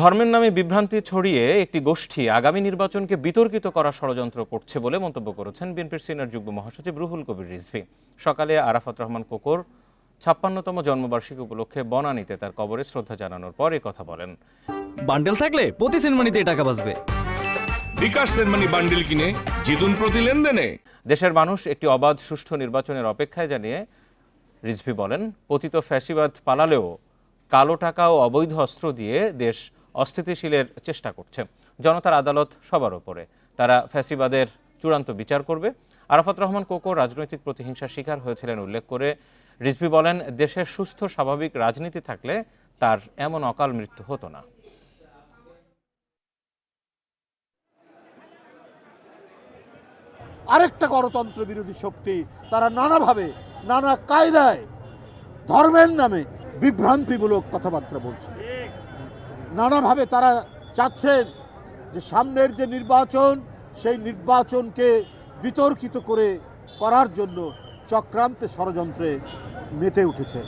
ধর্মের নামে বিভ্রান্তি ছড়িয়ে একটি গোষ্ঠী আগামী নির্বাচনকে বিতর্কিত করা ষড়যন্ত্র করছে বলে মন্তব্য করেছেন বিএনপির সিনিয়র যুগ্ম মহাসচিব রুহুল কবির রিজভী। সকালে আরাফাত রহমান কোকর ছাপ্পান্নতম জন্মবার্ষিকী উপলক্ষে বনানীতে তার কবরে শ্রদ্ধা জানানোর পর কথা বলেন। বান্ডেল থাকলে প্রতি সেনমানিতে টাকা বাঁচবে। বিকাশ সেনমানি বান্ডিল কিনে জিতুন প্রতি লেনদেনে। দেশের মানুষ একটি অবাধ সুষ্ঠু নির্বাচনের অপেক্ষায় জানিয়ে রিজভি বলেন পতিত ফ্যাসিবাদ পালালেও কালো টাকা ও অবৈধ অস্ত্র দিয়ে দেশ অস্থিতিশীলের চেষ্টা করছে। জনতার আদালত সবার ওপরে। তারা ফ্যাসিবাদের চূড়ান্ত বিচার করবে। আরাফাত রহমান কোকো রাজনৈতিক প্রতিহিংসার শিকার হয়েছিলেন উল্লেখ করে। রিজভি বলেন, দেশের সুস্থ, স্বাভাবিক রাজনীতি থাকলে তার এমন অকাল মৃত্যু হতো না। আরেকটা গণতন্ত্র বিরোধী শক্তি তারা নানাভাবে, নানা কায়দায়, ধর্মের নামে বিভ্রান্তিমূলক কথাবার্তা বলছে। নানাভাবে তারা চাচ্ছেন যে সামনের যে নির্বাচন, সেই নির্বাচনকে বিতর্কিত করে করার জন্য চক্রান্তে ষড়যন্ত্রে মেতে উঠেছে।